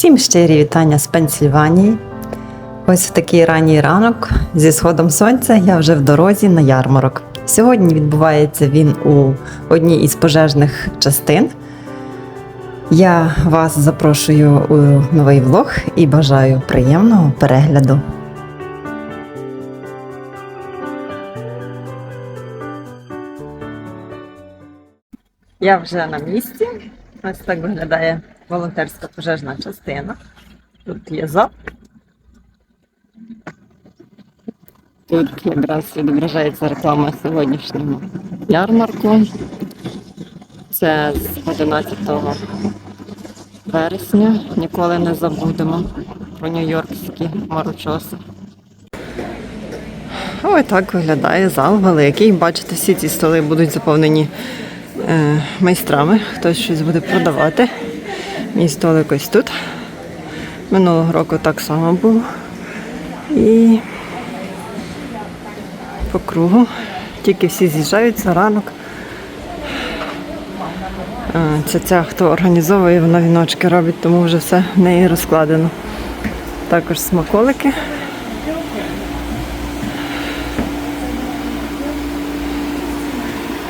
Всім щирі вітання з Пенсільванії. Ось в такий ранній ранок зі сходом сонця я вже в дорозі на ярмарок. Сьогодні відбувається він у одній із пожежних частин. Я вас запрошую у новий влог і бажаю приємного перегляду. Я вже на місці. Ось так виглядає волонтерська пожежна частина. Тут є ЗАП. Тут якраз відображається реклама сьогоднішнього ярмарку. Це з 11 вересня. Ніколи не забудемо про нью-йоркські марочоси. Ось так виглядає зал великий. Бачите, всі ці столи будуть заповнені е, майстрами. Хтось щось буде продавати. Мій столик ось тут. Минулого року так само був. І по кругу. Тільки всі з'їжджаються ранок. Це ця, хто організовує, вона віночки робить, тому вже все в неї розкладено. Також смаколики.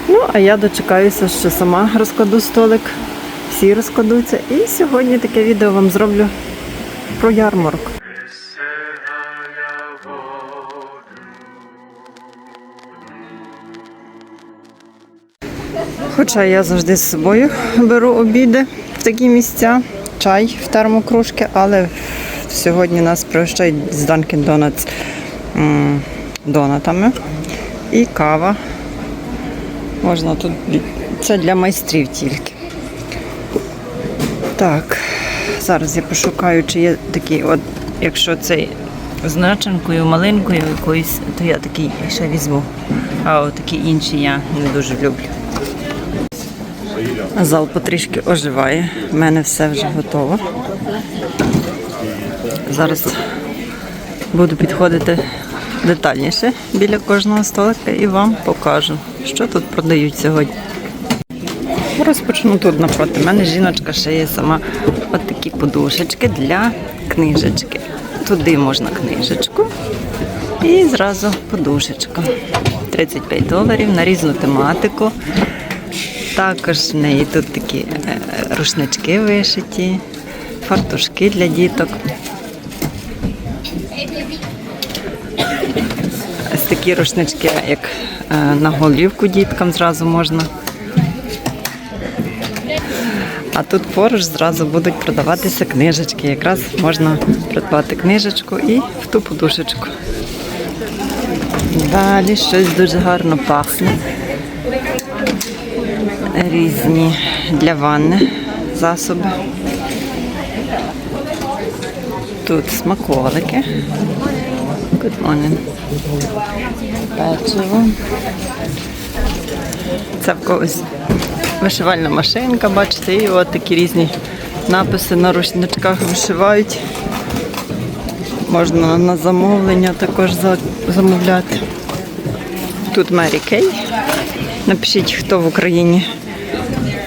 Ну, а я дочекаюся, що сама розкладу столик, всі розкладуться. І сьогодні таке відео вам зроблю про ярмарок. Хоча я завжди з собою беру обіди в такі місця, чай в термокружки, але сьогодні нас пригощають з Dunkin' Donuts донатами і кава. Можна тут це для майстрів тільки. Так, зараз я пошукаю, чи є такий, от, якщо цей з начинкою, маленькою якоюсь, то я такий ще візьму. А от такі інші я не дуже люблю. Зал потрішки оживає. У мене все вже готово. Зараз буду підходити детальніше біля кожного столика і вам покажу, що тут продають сьогодні. Розпочну тут напроти мене. Жіночка ще є сама от такі подушечки для книжечки. Туди можна книжечку і зразу подушечка. 35 доларів на різну тематику. Також в неї тут такі е, рушнички вишиті, фартушки для діток. Ось такі рушнички, як е, на голівку діткам зразу можна. А тут поруч зразу будуть продаватися книжечки. Якраз можна придбати книжечку і в ту подушечку. Далі щось дуже гарно пахне. Різні для ванни засоби. Тут смаколики. Good morning. Печиво. Це в когось вишивальна машинка, бачите, і от такі різні написи на рушничках вишивають. Можна на замовлення також замовляти. Тут Мері Кей. Напишіть, хто в Україні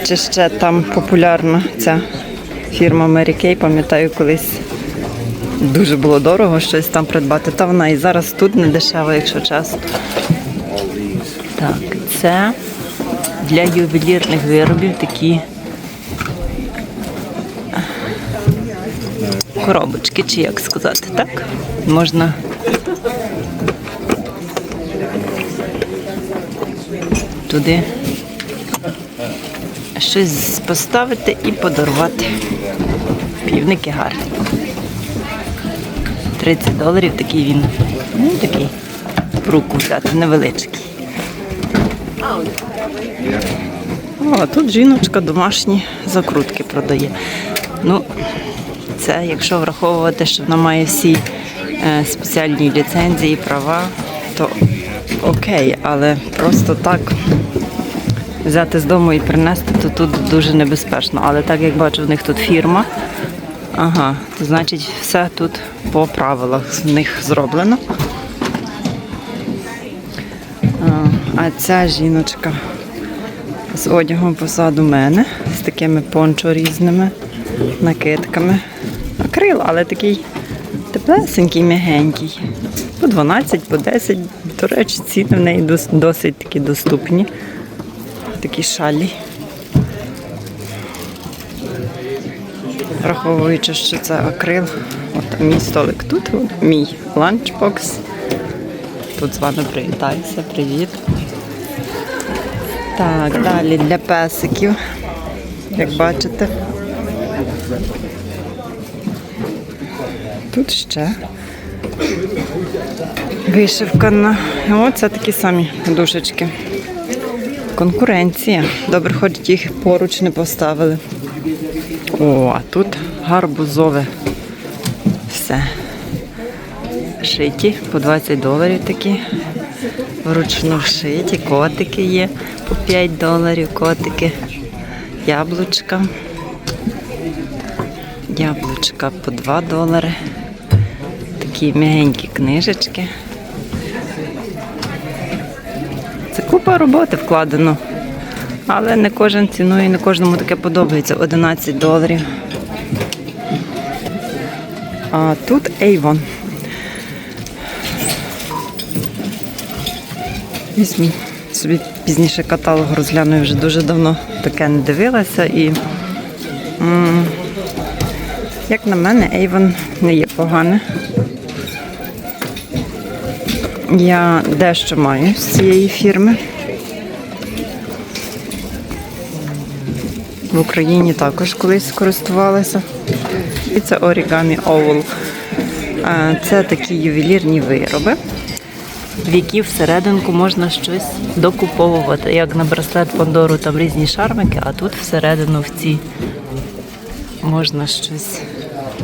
чи ще там популярна ця фірма Mary Kay. Пам'ятаю, колись дуже було дорого щось там придбати. Та вона і зараз тут не дешева, якщо чесно. Так, це для ювелірних виробів такі коробочки, чи як сказати, так? Можна туди щось поставити і подарувати. Півники гарні. 30 доларів такий він. Ну, такий в руку взяти, невеличкий. О, тут жіночка домашні закрутки продає. Ну, це якщо враховувати, що вона має всі е, спеціальні ліцензії, права, то окей, але просто так взяти з дому і принести, то тут дуже небезпечно. Але так як бачу, в них тут фірма. Ага, то значить все тут по правилах з них зроблено. А ця жіночка з одягом позаду мене, з такими пончо різними накидками. Акрил, але такий теплесенький, м'ягенький. По 12, по 10. До речі, ціни в неї досить такі доступні. Такі шалі. Враховуючи, що це акрил. От мій столик тут, от мій ланчбокс. Тут з вами привітаюся. Привіт. Так, далі для песиків, як бачите. Тут ще вишивка на. О, це такі самі душечки. Конкуренція. Добре, хоч їх поруч не поставили. О, а тут гарбузове. Все. Шиті по 20 доларів такі. Вручну шиті, котики є по 5 доларів, котики. Яблучка. Яблучка по 2 долари. Такі м'ягенькі книжечки. Це купа роботи вкладено. Але не кожен цінує, не кожному таке подобається. 11 доларів. А тут Avon. Візьму собі пізніше каталог розгляну, я вже дуже давно таке не дивилася і. м, як на мене, Avon не є погане. Я дещо маю з цієї фірми. В Україні також колись користувалася. І це Origami Owl. Е, Це такі ювелірні вироби, в які всерединку можна щось докуповувати. Як на браслет Пандору там різні шармики, а тут всередину в ці можна щось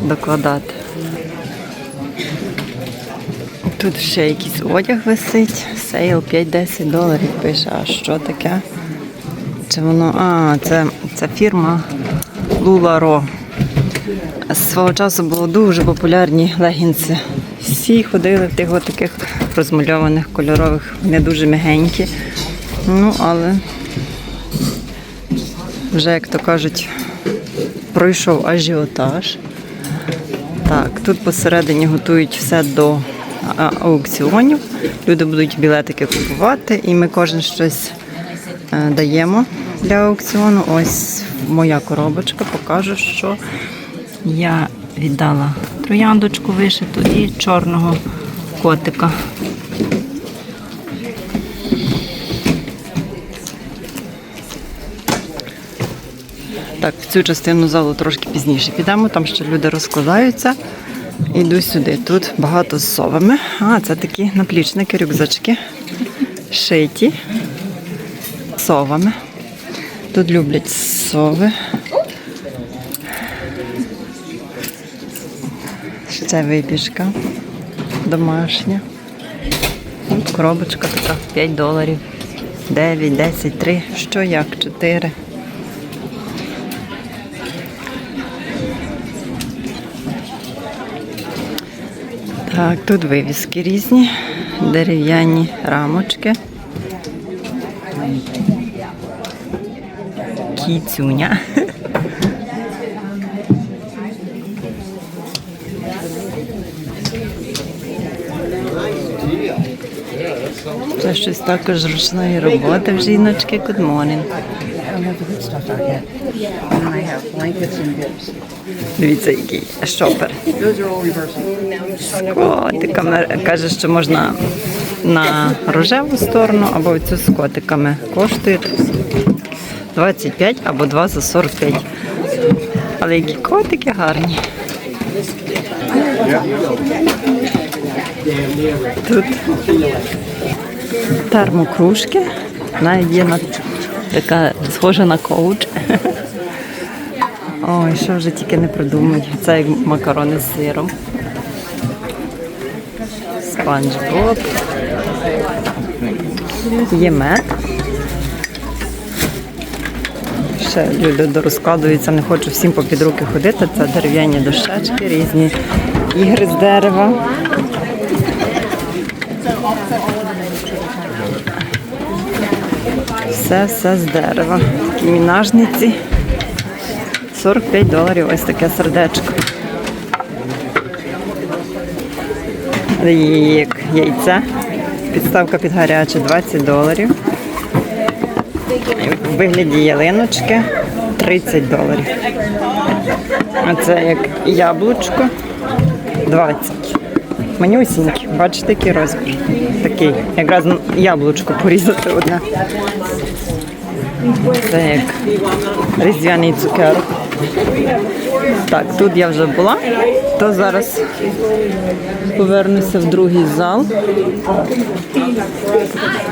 докладати. Тут ще якийсь одяг висить. Сейл 5-10 доларів пише. А що таке? Чи воно. А, це, це фірма Луларо. Свого часу було дуже популярні легінси. Всі ходили в тих таких розмальованих кольорових, не дуже м'ягенькі. Ну, але вже, як то кажуть, пройшов ажіотаж. Так, тут посередині готують все до аукціонів. Люди будуть білетики купувати, і ми кожен щось е, даємо для аукціону. Ось моя коробочка, покажу, що я віддала трояндочку вишиту і чорного котика. Так, в цю частину залу трошки пізніше підемо, там ще люди розкладаються. Іду сюди. Тут багато з совами. А, це такі наплічники, рюкзачки. Шиті совами. Тут люблять сови. Ще Це випічка домашня. Коробочка така 5 доларів. 9, 10, 3. Що як? 4. Так, тут вивіски різні, дерев'яні рамочки. Кіцюня. Це щось також ручної роботи в жіночки. Good morning. Дивіться, який шопер. Котиками каже, що можна на рожеву сторону або цю з котиками. Коштує 25 або 2 за 45. Але які котики гарні. Тут термокружки. Навіть є на така схожа на коуч. Ой, що вже тільки не придумають. Це як макарони з сиром. Спанч Боб. Є мед. Ще люди дорозкладуються, не хочу всім попід руки ходити. Це дерев'яні дощечки, різні ігри з дерева. Все все з дерева. Такі мінажниці. 45 доларів ось таке сердечко. Рік, яйце. Підставка під гаряче 20 доларів. В вигляді ялиночки 30 доларів. А це як яблучко 20. Манюсінькі, бачите, який розмір. Такий. Якраз яблучко порізати одне. Це як різдвяний цукерок. Так, тут я вже була, то зараз повернуся в другий зал.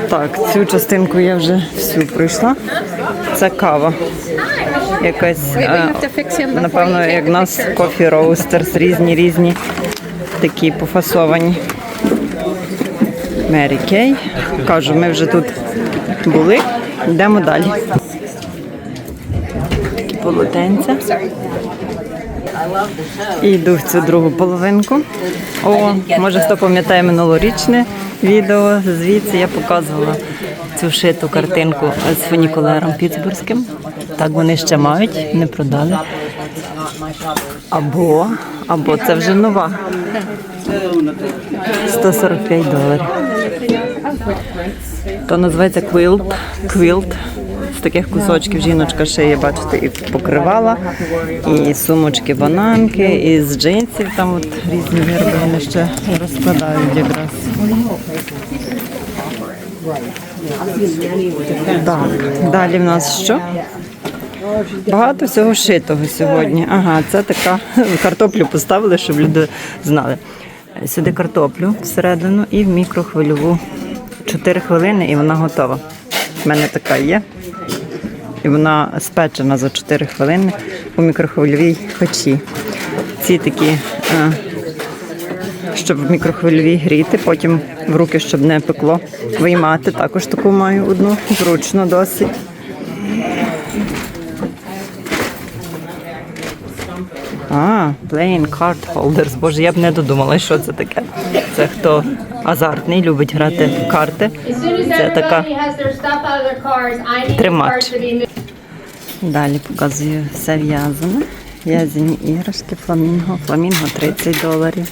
Так, цю частинку я вже всю пройшла. Це кава. Якась, е, напевно, як нас кофі роустерс, різні різні такі пофасовані. Мері Кей. Кажу, ми вже тут були. Йдемо далі. Такі полотенця. І йду в цю другу половинку. О, може хто пам'ятає минулорічне відео. Звідси я показувала цю шиту картинку з фунікулером Пітсбурзьким. Так вони ще мають, не продали. Або, або це вже нова. 145 доларів. То називається квілт. Квілт. З таких кусочків жіночка шиє, бачите, і покривала, і сумочки бананки, і з джинсів там от різні вироби вони ще розкладають якраз. Так, далі в нас що? Багато всього шитого сьогодні. Ага, це така картоплю поставили, щоб люди знали. Сюди картоплю всередину і в мікрохвильову 4 хвилини і вона готова. У мене така є. І вона спечена за 4 хвилини у мікрохвильовій печі. Ці такі, е, щоб в мікрохвильовій гріти, потім в руки, щоб не пекло, виймати. Також таку маю одну, зручно досить. А, playing card holders. Боже, я б не додумала, що це таке. Це хто азартний, любить грати в карти. Це така Тримач. Далі показую все в'язане. В'язані іграшки, фламінго. Фламінго 30 доларів.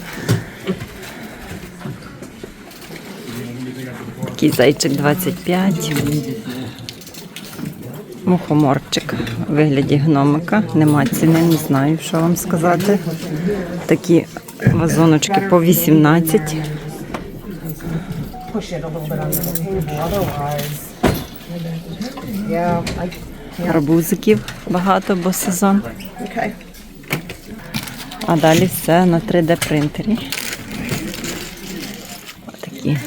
Такий зайчик 25. Мухоморчик у вигляді гномика. Нема ціни, не знаю, що вам сказати. Такі вазоночки по 18. Push it a little bit on the table, otherwise. Yeah, I, Арбузиків багато, бо сезон. А далі все на 3D принтері. Такі.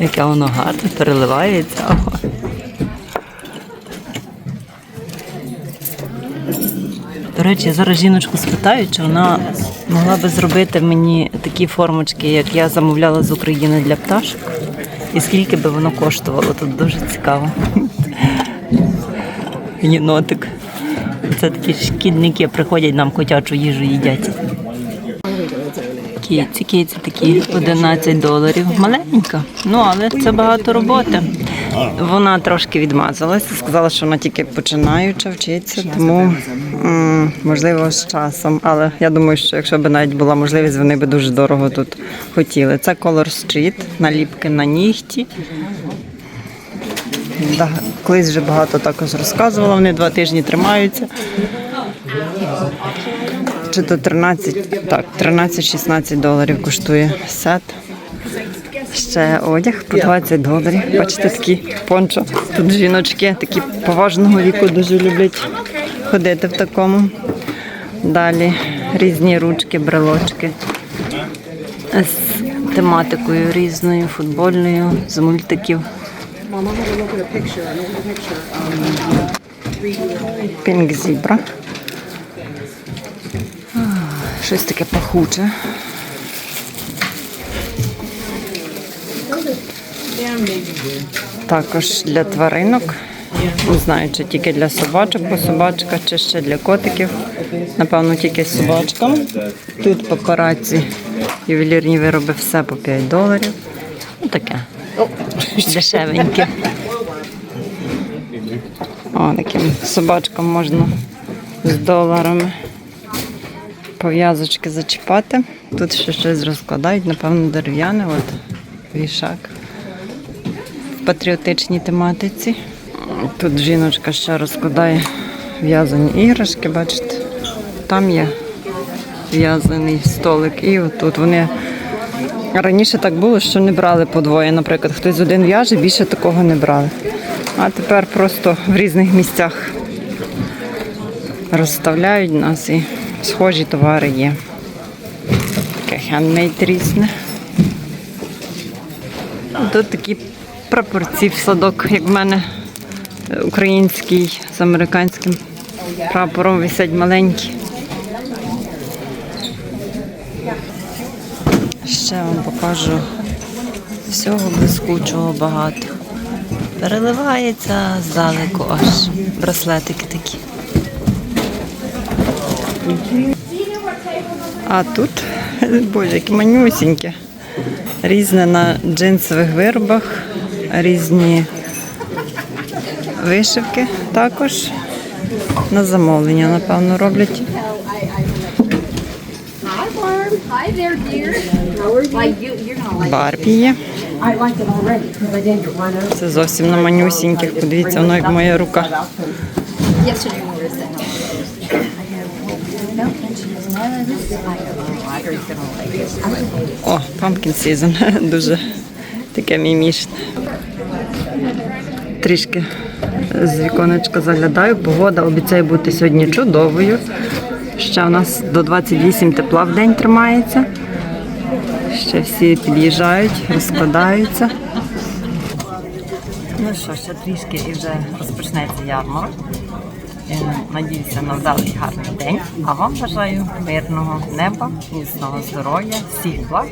Яке воно гарне, переливається. Ого. До речі, зараз жіночку спитаю, чи вона могла би зробити мені такі формочки, як я замовляла з України для пташок. І скільки би воно коштувало? Тут дуже цікаво. Єнотик. Це такі шкідники приходять нам котячу їжу їдять. Кіці, кіці такі 11 доларів. Маленька, ну але це багато роботи. Вона трошки відмазалася, сказала, що вона тільки починаюча вчитися, тому можливо з часом. Але я думаю, що якщо б навіть була можливість, вони б дуже дорого тут хотіли. Це Color Street, наліпки на нігті. Да, колись вже багато також розказувала, вони два тижні тримаються. Чи то 13, так, 13-16 доларів коштує сет. Ще одяг по 20 доларів. Бачите, такі пончо. Тут жіночки такі поважного віку дуже люблять ходити в такому. Далі різні ручки, брелочки з тематикою різною, футбольною, з мультиків. Пінк зібра. Щось таке пахуче. Також для тваринок. Не знаю, чи тільки для собачок, бо собачка, чи ще для котиків. Напевно, тільки з собачками. Тут папараці, ювелірні вироби, все по 5 доларів. Ну таке. Дешевеньке. О, таким собачкам можна з доларами пов'язочки зачіпати. Тут ще щось розкладають, напевно, дерев'яне, от вішак патріотичній тематиці. Тут жіночка ще розкладає в'язані іграшки, бачите. Там є в'язаний столик. І отут вони раніше так було, що не брали по двоє. Наприклад, хтось один в'яже, більше такого не брали. А тепер просто в різних місцях розставляють нас і схожі товари є. Таке хендмейд різне. Тут такі прапорці в садок, як в мене український з американським прапором висять маленькі. Ще вам покажу всього блискучого багато. Переливається здалеку аж браслетики такі. А тут, боже, які манюсінькі. Різне на джинсових виробах, різні вишивки також. На замовлення, напевно, роблять. Барбі є. Це зовсім на манюсіньких. Подивіться, воно як моя рука. О, pumpkin season. Дуже таке мімішне. Трішки з віконечка заглядаю. Погода обіцяє бути сьогодні чудовою. Ще у нас до 28 тепла в день тримається. Ще всі під'їжджають, розкладаються. Ну що, ще трішки і вже розпочнеться ярмарок. Е, Надіюся на вдалий гарний день. А вам бажаю мирного неба, міцного здоров'я, всіх благ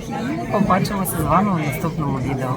і побачимося з вами у наступному відео.